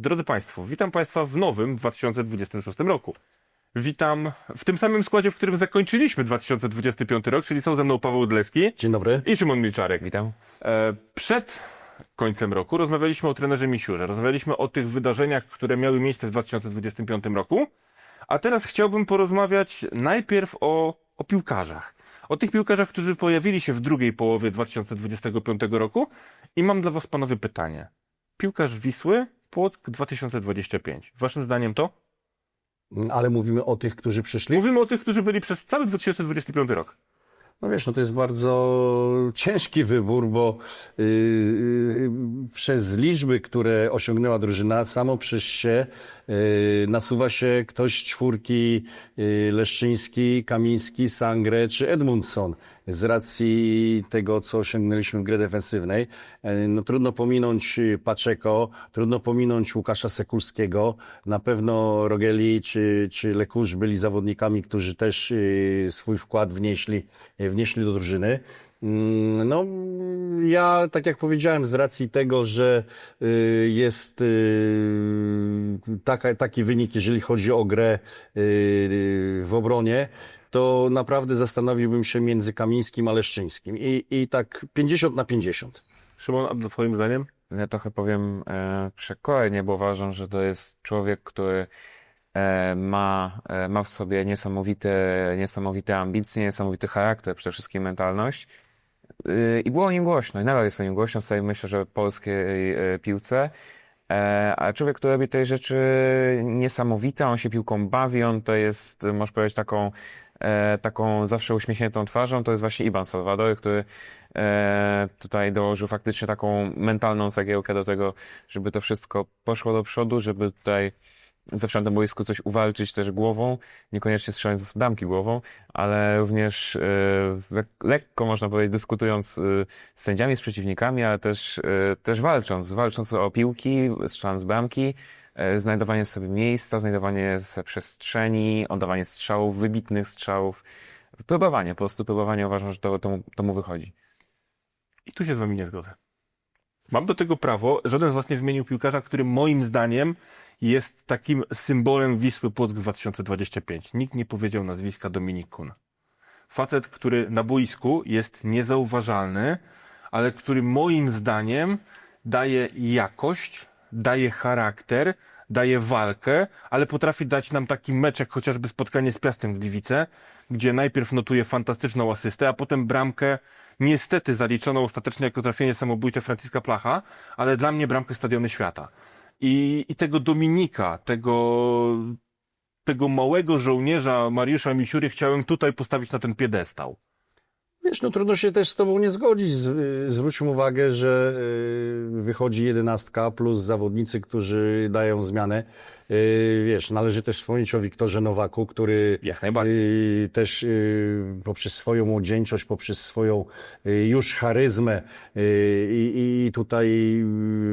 Drodzy Państwo, witam Państwa w nowym 2026 roku. Witam w tym samym składzie, w którym zakończyliśmy 2025 rok, czyli są ze mną Paweł Dleski Dzień dobry. i Szymon Milczarek. Witam. E, Przed końcem roku rozmawialiśmy o trenerze Misiurze, rozmawialiśmy o tych wydarzeniach, które miały miejsce w 2025 roku, a teraz chciałbym porozmawiać najpierw o, o piłkarzach. O tych piłkarzach, którzy pojawili się w drugiej połowie 2025 roku i mam dla Was, panowie, pytanie. Piłkarz Wisły, Płock 2025. Waszym zdaniem to? Ale mówimy o tych, którzy przyszli. Mówimy o tych, którzy byli przez cały 2025 rok. No wiesz, no to jest bardzo ciężki wybór, bo yy, yy, przez liczby, które osiągnęła drużyna, samo przez się yy, nasuwa się ktoś z czwórki yy, Leszczyński, Kamiński, Sangre czy Edmundson. Z racji tego, co osiągnęliśmy w grze defensywnej, yy, no trudno pominąć yy, Paczeko, trudno pominąć Łukasza Sekulskiego. Na pewno Rogeli czy, czy Lekusz byli zawodnikami, którzy też yy, swój wkład wnieśli, wnieśli do drużyny. Mm, No, ja, tak jak powiedziałem, z racji tego, że jest taki wynik, jeżeli chodzi o grę w obronie, to naprawdę zastanowiłbym się między Kamińskim a Leszczyńskim. I, i tak 50 na 50. Szymon, a twoim zdaniem? Ja trochę powiem e, przekornie, bo uważam, że to jest człowiek, który e, ma, e, ma w sobie niesamowite, niesamowite ambicje, niesamowity charakter, przede wszystkim mentalność. Y, I było o nim głośno, i nadal jest o nim głośno w całej, myślę, że polskiej e, piłce. E, A człowiek, który robi tej rzeczy niesamowite, on się piłką bawi, on to jest, można powiedzieć, taką, e, taką zawsze uśmiechniętą twarzą, to jest właśnie Iban Salvador, który e, tutaj dołożył faktycznie taką mentalną cegiełkę do tego, żeby to wszystko poszło do przodu, żeby tutaj zawsze na tym boisku coś uwalczyć też głową, niekoniecznie strzelając z bramki głową, ale również e, lek- lekko, można powiedzieć, dyskutując e, z sędziami, z przeciwnikami, ale też, e, też walcząc, walcząc o piłki, strzelając z bramki, e, znajdowanie sobie miejsca, znajdowanie sobie przestrzeni, oddawanie strzałów, wybitnych strzałów, próbowanie, po prostu próbowanie, uważam, że to, to, to mu wychodzi. I tu się z wami nie zgodzę. Mam do tego prawo. Żaden z was nie wymienił piłkarza, który moim zdaniem jest takim symbolem Wisły Płock 2025. Nikt nie powiedział nazwiska Dominik Kun. Facet, który na boisku jest niezauważalny, ale który moim zdaniem daje jakość, daje charakter, daje walkę, ale potrafi dać nam taki mecz, jak chociażby spotkanie z Piastem Gliwice, gdzie najpierw notuje fantastyczną asystę, a potem bramkę niestety zaliczoną ostatecznie jako trafienie samobójcze Franciska Placha, ale dla mnie bramkę Stadiony Świata. I, i tego Dominika, tego, tego małego żołnierza Mariusza Misiury chciałem tutaj postawić na ten piedestał. Wiesz, no trudno się też z tobą nie zgodzić. Zwróćmy uwagę, że y, wychodzi jedenastka plus zawodnicy, którzy dają zmianę. Y, Wiesz, należy też wspomnieć o Wiktorze Nowaku, który Jak najbardziej. y, też poprzez swoją młodzieńczość, poprzez swoją już charyzmę i i tutaj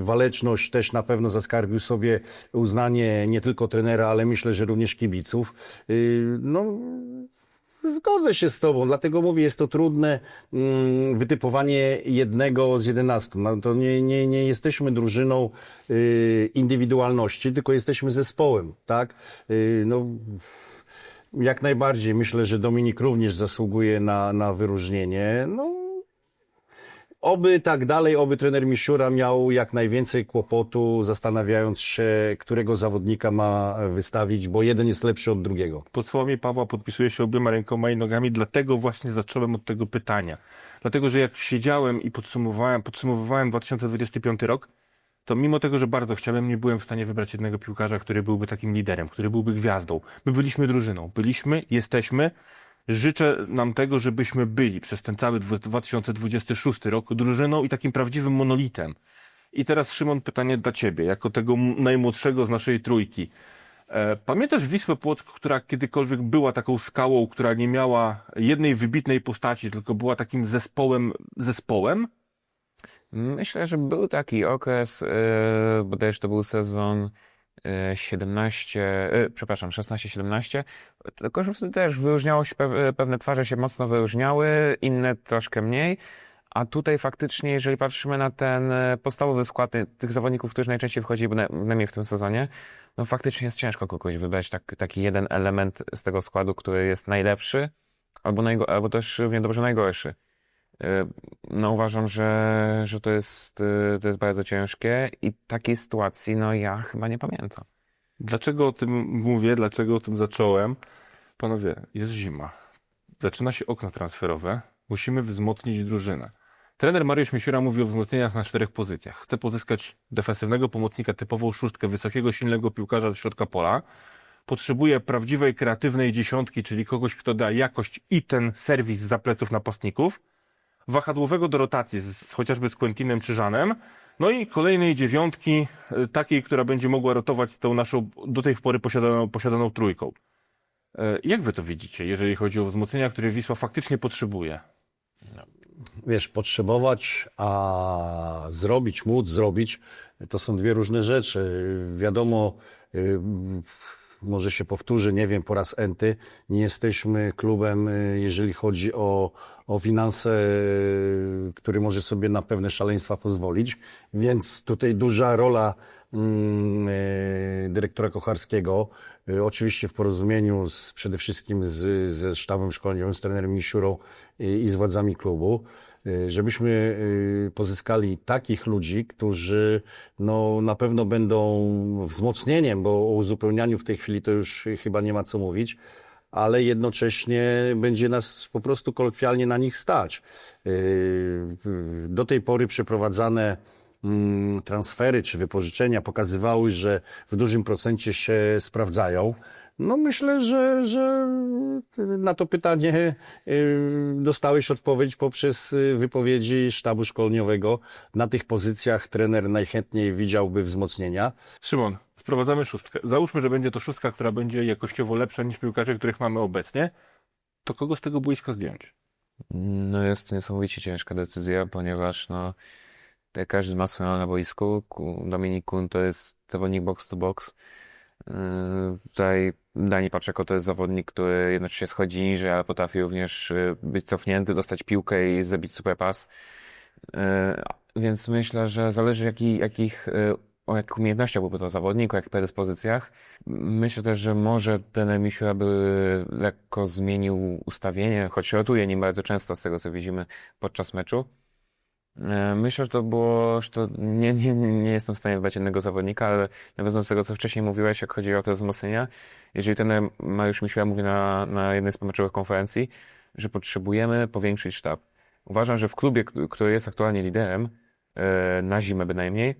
waleczność też na pewno zaskarbił sobie uznanie nie tylko trenera, ale myślę, że również kibiców. No, Zgodzę się z Tobą, dlatego mówię, jest to trudne mm, wytypowanie jednego z jedenastu. No, to nie, nie, nie jesteśmy drużyną y, indywidualności, tylko jesteśmy zespołem, tak? Y, no, jak najbardziej myślę, że Dominik również zasługuje na, na wyróżnienie. No, Oby tak dalej, oby trener Misiura miał jak najwięcej kłopotu, zastanawiając się, którego zawodnika ma wystawić, bo jeden jest lepszy od drugiego. pod słowami Pawła podpisuję się obiema rękoma i nogami, dlatego właśnie zacząłem od tego pytania. Dlatego, że jak siedziałem i podsumowałem, podsumowywałem 2025 rok, to mimo tego, że bardzo chciałem, nie byłem w stanie wybrać jednego piłkarza, który byłby takim liderem, który byłby gwiazdą. My byliśmy drużyną. Byliśmy, jesteśmy. Życzę nam tego, żebyśmy byli przez ten cały 2026 rok drużyną i takim prawdziwym monolitem. I teraz, Szymon, pytanie dla ciebie, jako tego najmłodszego z naszej trójki. E, Pamiętasz Wisłę Płock, która kiedykolwiek była taką skałą, która nie miała jednej wybitnej postaci, tylko była takim zespołem, zespołem? Myślę, że był taki okres, yy, bodajże to był sezon 17, yy, przepraszam, 16-17, tylko że wtedy też wyróżniało się, pe- pewne twarze się mocno wyróżniały, inne troszkę mniej, A tutaj faktycznie, jeżeli patrzymy na ten e, podstawowy skład e, tych zawodników, którzy najczęściej wchodzi bynajmniej bynajmniej w tym sezonie, no faktycznie jest ciężko kogoś wybrać, tak, taki jeden element z tego składu, który jest najlepszy, albo, najgo, albo też równie dobrze najgorszy. E, No uważam, że, że to, jest, e, to jest bardzo ciężkie i takiej sytuacji, no ja chyba nie pamiętam. Dlaczego o tym mówię, dlaczego o tym zacząłem? Panowie, jest zima. Zaczyna się okno transferowe. Musimy wzmocnić drużynę. Trener Mariusz Misiura mówi o wzmocnieniach na czterech pozycjach. Chce pozyskać defensywnego pomocnika, typową szóstkę, wysokiego, silnego piłkarza do środka pola. Potrzebuje prawdziwej, kreatywnej dziesiątki, czyli kogoś, kto da jakość i ten serwis za pleców napastników. Wahadłowego do rotacji, z, chociażby z Quentinem czy Żanem. No i kolejnej dziewiątki, y, takiej, która będzie mogła rotować tą naszą do tej pory posiadaną, posiadaną trójką. E, Jak wy to widzicie, jeżeli chodzi o wzmocnienia, które Wisła faktycznie potrzebuje? Wiesz, potrzebować, a zrobić, móc zrobić, to są dwie różne rzeczy. Wiadomo, y, może się powtórzy, nie wiem, po raz enty, nie jesteśmy klubem, y, jeżeli chodzi o, o finanse, y, który może sobie na pewne szaleństwa pozwolić, więc tutaj duża rola mm, y, dyrektora Kocharskiego, oczywiście w porozumieniu z, przede wszystkim z, ze sztabem szkoleniowym, z trenerem Misiurą i, i z władzami klubu, żebyśmy y, pozyskali takich ludzi, którzy no, na pewno będą wzmocnieniem, bo o uzupełnianiu w tej chwili to już chyba nie ma co mówić, ale jednocześnie będzie nas po prostu kolokwialnie na nich stać. Y, Do tej pory przeprowadzane mm, transfery czy wypożyczenia pokazywały, że w dużym procencie się sprawdzają. No myślę, że, że na to pytanie y, dostałeś odpowiedź poprzez y, wypowiedzi sztabu szkoleniowego. Na tych pozycjach trener najchętniej widziałby wzmocnienia. Szymon, sprowadzamy szóstkę. Załóżmy, że będzie to szóstka, która będzie jakościowo lepsza niż piłkarze, których mamy obecnie. To kogo z tego boiska zdjąć? No jest to niesamowicie ciężka decyzja, ponieważ no, każdy ma swoją na boisku. Ku- Dominik Kun to jest zawodnik box to box. Yy, Tutaj Dani Paczeko to jest zawodnik, który jednocześnie schodzi niżej, ale potrafi również yy, być cofnięty, dostać piłkę i zabić super pas. Yy, Więc myślę, że zależy jaki, jakich, yy, o jakich umiejętnościach byłby to zawodnik, o jakich predyspozycjach. Myślę też, że może ten Misiura by lekko zmienił ustawienie, choć rotuje nim bardzo często z tego, co widzimy podczas meczu. E, Myślę, że to było, że to nie, nie, nie jestem w stanie wybrać jednego zawodnika, ale nawiązując do tego, co wcześniej mówiłeś, jak chodzi o te wzmocnienia, jeżeli ten Mariusz Misiura mówi na, na jednej z pomeczowych konferencji, że potrzebujemy powiększyć sztab. Uważam, że w klubie, który jest aktualnie liderem, e, na zimę bynajmniej,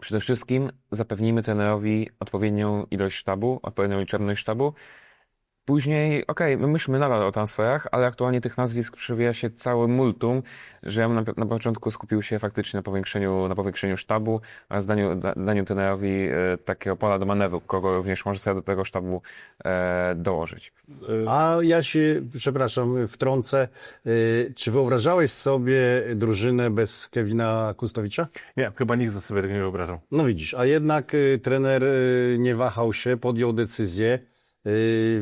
przede wszystkim zapewnijmy trenerowi odpowiednią ilość sztabu, odpowiednią liczebność sztabu. Później, okej, my myślimy nadal o transferach, ale aktualnie tych nazwisk przewija się całe multum, że ja bym na, na początku skupił się faktycznie na powiększeniu, na powiększeniu sztabu oraz daniu, da, daniu trenerowi e, takiego pola do manewru, kogo również może sobie do tego sztabu e, dołożyć. A ja się, przepraszam, wtrącę. Y, Czy wyobrażałeś sobie drużynę bez Kevina Kustowicza? Nie, chyba nikt za sobie tego nie wyobrażał. No widzisz, a jednak y, trener y, nie wahał się, podjął decyzję,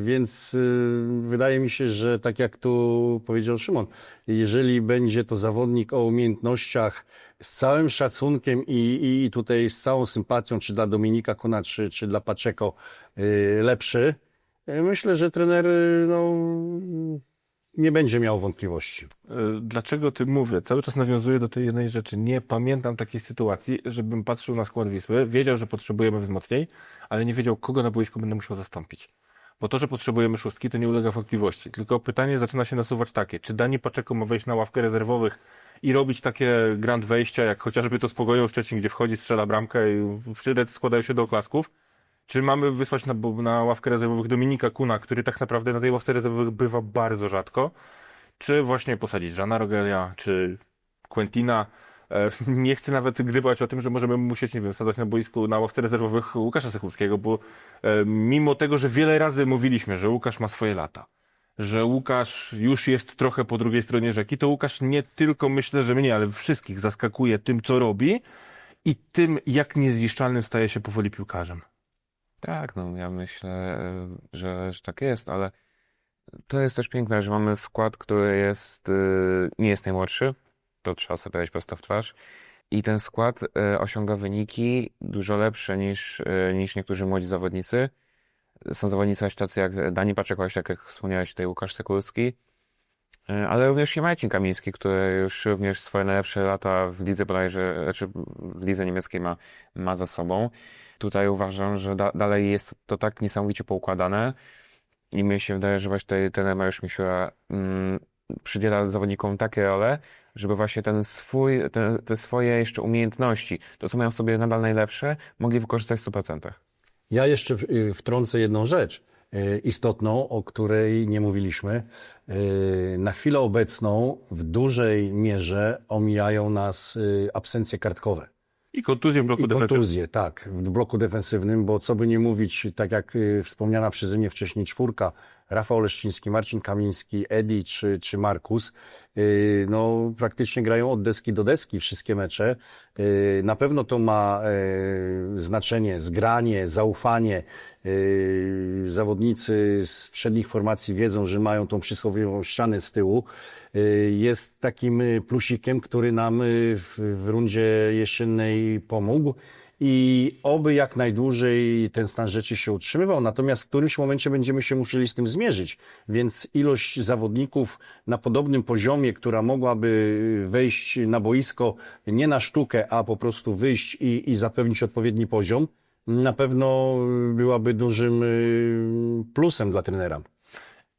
więc y, wydaje mi się, że tak jak tu powiedział Szymon, jeżeli będzie to zawodnik o umiejętnościach z całym szacunkiem i, i tutaj z całą sympatią, czy dla Dominika Kona, czy, czy dla Paczeko y, lepszy, y, myślę, że trener y, no, nie będzie miał wątpliwości. Dlaczego o tym mówię? Cały czas nawiązuję do tej jednej rzeczy. Nie pamiętam takiej sytuacji, żebym patrzył na skład Wisły, wiedział, że potrzebujemy wzmocnień, ale nie wiedział, kogo na boisku będę musiał zastąpić. Bo to, że potrzebujemy szóstki, to nie ulega wątpliwości. Tylko pytanie zaczyna się nasuwać takie, czy Dani Paczeko ma wejść na ławkę rezerwowych i robić takie grand wejścia, jak chociażby to z Pogonią Szczecin, gdzie wchodzi, strzela bramkę i wszyscy składają się do oklasków? Czy mamy wysłać na, na ławkę rezerwowych Dominika Kuna, który tak naprawdę na tej ławce rezerwowych bywa bardzo rzadko? czy właśnie posadzić Żana Rogelia, czy Quentina. E, Nie chcę nawet gdybać o tym, że możemy musieć, nie wiem, sadzać na boisku na ławce rezerwowych Łukasza Sechulskiego, bo e, mimo tego, że wiele razy mówiliśmy, że Łukasz ma swoje lata, że Łukasz już jest trochę po drugiej stronie rzeki, to Łukasz nie tylko myślę, że mnie, ale wszystkich zaskakuje tym, co robi i tym, jak niezniszczalnym staje się powoli piłkarzem. Tak, no ja myślę, e, że, że tak jest, ale to jest też piękne, że mamy skład, który jest, nie jest najmłodszy. To trzeba sobie powiedzieć prosto w twarz. I ten skład e, osiąga wyniki dużo lepsze niż, e, niż niektórzy młodzi zawodnicy. Są zawodnicy tacy jak Dani Paczekowicz, tak jak wspomniałeś tutaj Łukasz Sekulski, E, ale również i Marcin Kamiński, który już również swoje najlepsze lata w lidze bodajże, znaczy w lidze niemieckiej ma, ma za sobą. Tutaj uważam, że da, dalej jest to tak niesamowicie poukładane i mi się wydaje, że właśnie tutaj trener Mariusz Misiura mm, przydziela zawodnikom takie role, żeby właśnie ten swój, te, te swoje jeszcze umiejętności, to co mają w sobie nadal najlepsze, mogli wykorzystać w 100%. Ja jeszcze y, wtrącę jedną rzecz y, istotną, o której nie mówiliśmy. Y, Na chwilę obecną w dużej mierze omijają nas absencje kartkowe. I kontuzję w bloku I defensywnym. kontuzje, tak, w bloku defensywnym, bo co by nie mówić, tak jak wspomniana przeze mnie wcześniej czwórka, Rafał Leszczyński, Marcin Kamiński, Edi czy, czy Markus, y, no praktycznie grają od deski do deski wszystkie mecze. Y, Na pewno to ma y, znaczenie, zgranie, zaufanie. Zawodnicy z przednich formacji wiedzą, że mają tą przysłowiową ścianę z tyłu. Jest takim plusikiem, który nam w rundzie jesiennej pomógł i oby jak najdłużej ten stan rzeczy się utrzymywał. Natomiast w którymś momencie będziemy się musieli z tym zmierzyć. Więc ilość zawodników na podobnym poziomie, która mogłaby wejść na boisko nie na sztukę, a po prostu wyjść i, i zapewnić odpowiedni poziom, na pewno byłaby dużym y, plusem dla trenera.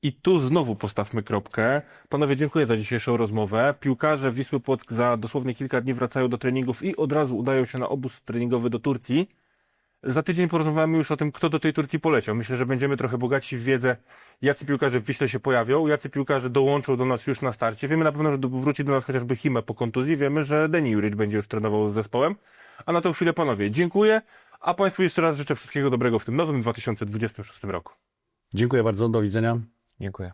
I tu znowu postawmy kropkę. Panowie, dziękuję za dzisiejszą rozmowę. Piłkarze Wisły Płock za dosłownie kilka dni wracają do treningów i od razu udają się na obóz treningowy do Turcji. Za tydzień porozmawiamy już o tym, kto do tej Turcji poleciał. Myślę, że będziemy trochę bogaci w wiedzę, jacy piłkarze w Wiśle się pojawią, jacy piłkarze dołączą do nas już na starcie. Wiemy na pewno, że wróci do nas chociażby Hime po kontuzji. Wiemy, że Deni Juricz będzie już trenował z zespołem. A na tą chwilę, panowie, dziękuję. A Państwu jeszcze raz życzę wszystkiego dobrego w tym nowym 2026 roku. Dziękuję bardzo, do widzenia. Dziękuję.